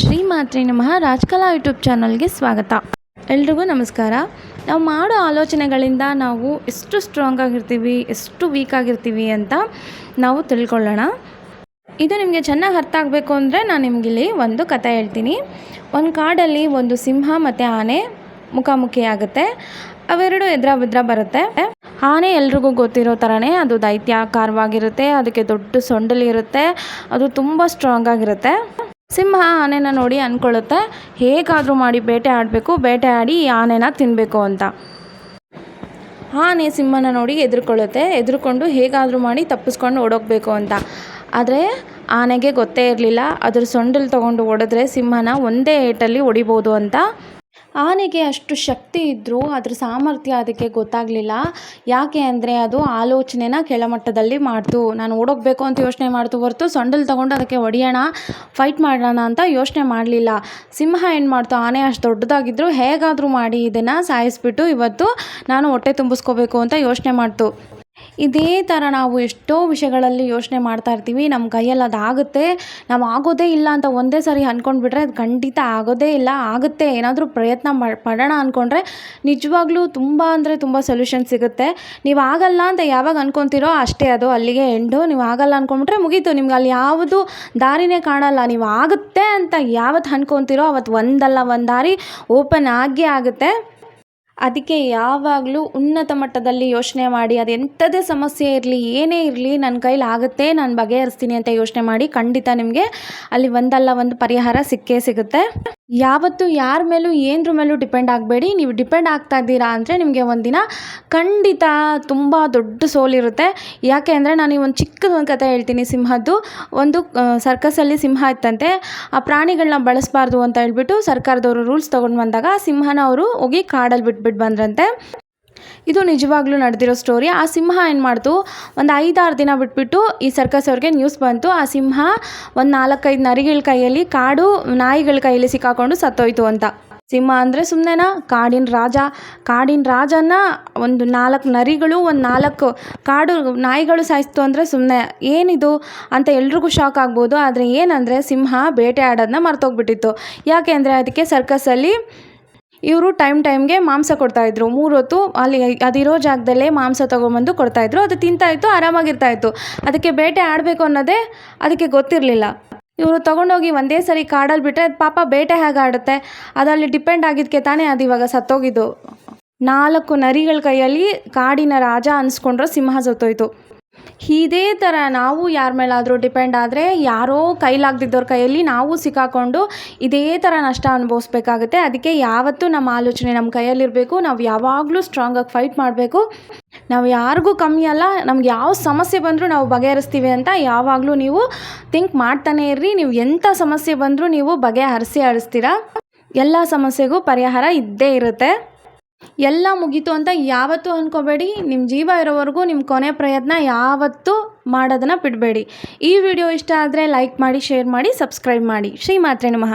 ಶ್ರೀಮಾತ್ರಿ ನಮಃ. ರಾಜ್ಕಲಾ ಯೂಟ್ಯೂಬ್ ಚಾನಲ್ಗೆ ಸ್ವಾಗತ. ಎಲ್ರಿಗೂ ನಮಸ್ಕಾರ. ನಾವು ಮಾಡೋ ಆಲೋಚನೆಗಳಿಂದ ನಾವು ಎಷ್ಟು ಸ್ಟ್ರಾಂಗ್ ಆಗಿರ್ತೀವಿ, ಎಷ್ಟು ವೀಕ್ ಆಗಿರ್ತೀವಿ ಅಂತ ನಾವು ತಿಳ್ಕೊಳ್ಳೋಣ. ಇದು ನಿಮಗೆ ಚೆನ್ನಾಗಿ ಅರ್ಥ ಆಗಬೇಕು ಅಂದರೆ ನಾನು ನಿಮಗಿಲ್ಲಿ ಒಂದು ಕತೆ ಹೇಳ್ತೀನಿ. ಒಂದು ಕಾಡಲ್ಲಿ ಒಂದು ಸಿಂಹ ಮತ್ತು ಆನೆ ಮುಖಾಮುಖಿ ಆಗುತ್ತೆ. ಅವೆರಡು ಎದ್ರ ಬಿದ್ರ ಬರುತ್ತೆ. ಆನೆ ಎಲ್ರಿಗೂ ಗೊತ್ತಿರೋ ಥರನೇ ಅದು ದೈತ್ಯಾಕಾರವಾಗಿರುತ್ತೆ ಅದಕ್ಕೆ ದೊಡ್ಡ ಸೊಂಡಲಿರುತ್ತೆ, ಅದು ತುಂಬ ಸ್ಟ್ರಾಂಗ್ ಆಗಿರುತ್ತೆ. ಸಿಂಹ ಆನೆನ ನೋಡಿ ಅಂದ್ಕೊಳ್ಳುತ್ತೆ ಹೇಗಾದರೂ ಮಾಡಿ ಬೇಟೆ ಆಡಬೇಕು, ಬೇಟೆ ಆಡಿ ಈ ಆನೆನ ತಿನ್ನಬೇಕು ಅಂತ. ಆನೆ ಸಿಂಹನ ನೋಡಿ ಎದುರುಕೊಳ್ಳುತ್ತೆ ಎದುರುಕೊಂಡು ಹೇಗಾದರೂ ಮಾಡಿ ತಪ್ಪಿಸ್ಕೊಂಡು ಓಡೋಗಬೇಕು ಅಂತ. ಆದರೆ ಆನೆಗೆ ಗೊತ್ತೇ ಇರಲಿಲ್ಲ. ಅದ್ರ ಸೊಂಡಲ್ಲಿ ತೊಗೊಂಡು ಹೊಡೆದ್ರೆ ಸಿಂಹನ ಒಂದೇ ಏಟಲ್ಲಿ ಹೊಡಿಬೋದು ಅಂತ. ಆನೆಗೆ ಅಷ್ಟು ಶಕ್ತಿ ಇದ್ದರೂ ಅದ್ರ ಸಾಮರ್ಥ್ಯ ಅದಕ್ಕೆ ಗೊತ್ತಾಗಲಿಲ್ಲ. ಯಾಕೆ ಅಂದರೆ ಅದು ಆಲೋಚನೆನ ಕೆಳಮಟ್ಟದಲ್ಲಿ ಮಾಡ್ತು. ನಾನು ಓಡೋಗಬೇಕು ಅಂತ ಯೋಚನೆ ಮಾಡ್ತು ಹೊರತು ಸೊಂಡಲ್ಲಿ ತೊಗೊಂಡು ಅದಕ್ಕೆ ಹೊಡಿಯೋಣ ಫೈಟ್ ಮಾಡೋಣ ಅಂತ ಯೋಚನೆ ಮಾಡಲಿಲ್ಲ. ಸಿಂಹ ಏನು ಮಾಡ್ತು? ಆನೆ ಅಷ್ಟು ದೊಡ್ಡದಾಗಿದ್ದರೂ ಹೇಗಾದರೂ ಮಾಡಿ ಇದನ್ನು ಸಾಯಿಸ್ಬಿಟ್ಟು ಇವತ್ತು ನಾನು ಹೊಟ್ಟೆ ತುಂಬಿಸ್ಕೋಬೇಕು ಅಂತ ಯೋಚನೆ ಮಾಡ್ತು. ಇದೇ ಥರ ನಾವು ಎಷ್ಟೋ ವಿಷಯಗಳಲ್ಲಿ ಯೋಚನೆ ಮಾಡ್ತಾ ಇರ್ತೀವಿ. ನಮ್ಮ ಕೈಯಲ್ಲಿ ಅದು ಆಗುತ್ತೆ ನಾವು ಆಗೋದೇ ಇಲ್ಲ ಅಂತ ಒಂದೇ ಸಾರಿ ಅಂದ್ಕೊಂಡ್ಬಿಟ್ರೆ ಅದು ಖಂಡಿತ ಆಗೋದೇ ಇಲ್ಲ. ಆಗುತ್ತೆ. ಏನಾದರೂ ಪ್ರಯತ್ನ ಮಾಡಿ ಪಡೋಣ ಅಂದ್ಕೊಂಡ್ರೆ ನಿಜವಾಗ್ಲೂ ತುಂಬ ಅಂದರೆ ತುಂಬ ಸೊಲ್ಯೂಷನ್ ಸಿಗುತ್ತೆ. ನೀವು ಆಗಲ್ಲ ಅಂತ ಯಾವಾಗ ಅಂದ್ಕೊತೀರೋ ಅಷ್ಟೇ ಅದು ಅಲ್ಲಿಗೆ ಎಂಡು ನೀವು ಆಗಲ್ಲ ಅಂದ್ಕೊಂಡ್ಬಿಟ್ರೆ ಮುಗೀತು. ನಿಮ್ಗೆ ಅಲ್ಲಿ ಯಾವುದು ದಾರಿನೇ ಕಾಣಲ್ಲ. ನೀವು ಆಗುತ್ತೆ ಅಂತ ಯಾವತ್ತು ಅಂದ್ಕೊತೀರೋ ಅವತ್ತು ಒಂದಲ್ಲ ಒಂದು ದಾರಿ ಓಪನ್ ಆಗೇ ಆಗುತ್ತೆ. ಅದಕ್ಕೆ ಯಾವಾಗಲೂ ಉನ್ನತ ಮಟ್ಟದಲ್ಲಿ ಯೋಚನೆ ಮಾಡಿ, ಅದು ಎಂಥದೇ ಸಮಸ್ಯೆ ಇರಲಿ, ಏನೇ ಇರಲಿ, ನನ್ನ ಕೈಲಿ ಆಗುತ್ತೆ, ನಾನು ಬಗೆಹರಿಸ್ತೀನಿ ಅಂತ ಯೋಚನೆ ಮಾಡಿ ಖಂಡಿತ ನಿಮಗೆ ಅಲ್ಲಿ ಒಂದಲ್ಲ ಒಂದು ಪರಿಹಾರ ಸಿಕ್ಕೇ ಸಿಗುತ್ತೆ. ಯಾವತ್ತೂ ಯಾರ ಮೇಲೂ ಏನರ ಮೇಲೂ ಡಿಪೆಂಡ್ ಆಗಬೇಡಿ. ನೀವು ಡಿಪೆಂಡ್ ಆಗ್ತಾ ಇದ್ದೀರಾ ಅಂದರೆ ನಿಮಗೆ ಒಂದಿನ ಖಂಡಿತ ತುಂಬ ದೊಡ್ಡ ಸೋಲಿರುತ್ತೆ. ಯಾಕೆ ಅಂದರೆ ನಾನು ಈ ಒಂದು ಚಿಕ್ಕದೊಂದು ಕತೆ ಹೇಳ್ತೀನಿ ಸಿಂಹದ್ದು. ಒಂದು ಸರ್ಕಸ್ಸಲ್ಲಿ ಸಿಂಹ ಇತ್ತಂತೆ. ಆ ಪ್ರಾಣಿಗಳನ್ನ ಬಳಸಬಾರ್ದು ಅಂತ ಹೇಳ್ಬಿಟ್ಟು ಸರ್ಕಾರದವರು ರೂಲ್ಸ್ ತೊಗೊಂಡು ಬಂದಾಗ ಸಿಂಹನ ಅವರು ಹೋಗಿ ಕಾಡಲ್ಲಿ ಬಿಟ್ಬಿಟ್ಟು ಬಂದ್ರಂತೆ. ಇದು ನಿಜವಾಗ್ಲೂ ನಡೆದಿರೋ ಸ್ಟೋರಿ ಆ ಸಿಂಹ ಏನು ಮಾಡ್ತು? ಒಂದು ಐದಾರು ದಿನ ಬಿಟ್ಬಿಟ್ಟು ಈ ಸರ್ಕಸ್ ಅವ್ರಿಗೆ ನ್ಯೂಸ್ ಬಂತು. ಆ ಸಿಂಹ ಒಂದು ನಾಲ್ಕೈದು ನರಿಗಳ ಕೈಯಲ್ಲಿ ಕಾಡು ನಾಯಿಗಳ ಕೈಯಲ್ಲಿ ಸಿಕ್ಕಾಕೊಂಡು ಸತ್ತೋಯ್ತು ಅಂತ. ಸಿಂಹ ಅಂದರೆ ಸುಮ್ಮನೆನಾ ಕಾಡಿನ ರಾಜ. ಕಾಡಿನ ರಾಜನ ಒಂದು ನಾಲ್ಕು ನರಿಗಳು, ಒಂದು ನಾಲ್ಕು ಕಾಡು ನಾಯಿಗಳು ಸಾಯಿಸ್ತು ಅಂದರೆ ಸುಮ್ಮನೆ ಏನಿದು ಅಂತ ಎಲ್ರಿಗೂ ಶಾಕ್ ಆಗ್ಬೋದು. ಆದರೆ ಏನಂದರೆ ಸಿಂಹ ಬೇಟೆ ಆಡೋದನ್ನ ಮರ್ತೋಗ್ಬಿಟ್ಟಿತ್ತು. ಯಾಕೆ ಅಂದರೆ ಅದಕ್ಕೆ ಸರ್ಕಸಲ್ಲಿ ಇವರು ಟೈಮ್ ಟೈಮ್ಗೆ ಮಾಂಸ ಕೊಡ್ತಾಯಿದ್ರು ಮೂರು ಹೊತ್ತು ಅಲ್ಲಿ ಅದಿರೋ ಜಾಗದಲ್ಲೇ ಮಾಂಸ ತೊಗೊಂಬಂದು ಕೊಡ್ತಾಯಿದ್ರು ಅದು ತಿಂತಾಯಿತ್ತು ಆರಾಮಾಗಿರ್ತಾಯಿತ್ತು ಅದಕ್ಕೆ ಬೇಟೆ ಆಡಬೇಕು ಅನ್ನೋದೇ ಅದಕ್ಕೆ ಗೊತ್ತಿರಲಿಲ್ಲ. ಇವರು ತೊಗೊಂಡೋಗಿ ಒಂದೇ ಸರಿ ಕಾಡಲ್ಲಿ ಬಿಟ್ಟರೆ ಪಾಪ ಬೇಟೆ ಹೇಗೆ ಆಡುತ್ತೆ? ಅದರಲ್ಲಿ ಡಿಪೆಂಡ್ ಆಗಿದ್ದಕ್ಕೆ ತಾನೇ ಅದು ಇವಾಗ ಸತ್ತೋಗಿದ್ದು. ನಾಲ್ಕು ನರಿಗಳ ಕೈಯಲ್ಲಿ ಕಾಡಿನ ರಾಜ ಅನ್ಸ್ಕೊಂಡ್ರೆ ಸಿಂಹ ಸತ್ತೋಯ್ತು. ಇದೇ ಥರ ನಾವು ಯಾರ ಮೇಲಾದರೂ ಡಿಪೆಂಡ್ ಆದರೆ ಯಾರೋ ಕೈಲಾಗದಿದ್ದವ್ರ ಕೈಯಲ್ಲಿ ನಾವು ಸಿಕ್ಕಾಕೊಂಡು ಇದೇ ಥರ ನಷ್ಟ ಅನುಭವಿಸ್ಬೇಕಾಗುತ್ತೆ. ಅದಕ್ಕೆ ಯಾವತ್ತೂ ನಮ್ಮ ಆಲೋಚನೆ ನಮ್ಮ ಕೈಯಲ್ಲಿರಬೇಕು. ನಾವು ಯಾವಾಗಲೂ ಸ್ಟ್ರಾಂಗಾಗಿ ಫೈಟ್ ಮಾಡಬೇಕು. ನಾವು ಯಾರಿಗೂ ಕಮ್ಮಿ ಅಲ್ಲ, ನಮ್ಗೆ ಯಾವ ಸಮಸ್ಯೆ ಬಂದರೂ ನಾವು ಬಗೆಹರಿಸ್ತೀವಿ ಅಂತ ಯಾವಾಗಲೂ ನೀವು ಥಿಂಕ್ ಮಾಡ್ತಾನೆ ಇರ್ರಿ. ನೀವು ಎಂಥ ಸಮಸ್ಯೆ ಬಂದರೂ ನೀವು ಬಗೆಹರಿಸಿ ಹರಿಸ್ತೀರ ಎಲ್ಲ ಸಮಸ್ಯೆಗೂ ಪರಿಹಾರ ಇದ್ದೇ ಇರುತ್ತೆ. ಎಲ್ಲ ಮುಗೀತು ಅಂತ ಯಾವತ್ತೂ ಅಂದ್ಕೋಬೇಡಿ ನಿಮ್ಮ ಜೀವ ಇರೋವರೆಗೂ ನಿಮ್ಮ ಕೊನೆ ಪ್ರಯತ್ನ ಯಾವತ್ತೂ ಮಾಡೋದನ್ನು ಬಿಡಬೇಡಿ. ಈ ವಿಡಿಯೋ ಇಷ್ಟ ಆದರೆ ಲೈಕ್ ಮಾಡಿ, ಶೇರ್ ಮಾಡಿ, ಸಬ್ಸ್ಕ್ರೈಬ್ ಮಾಡಿ. ಶ್ರೀ ಮಾತ್ರೆ ನಮಃ.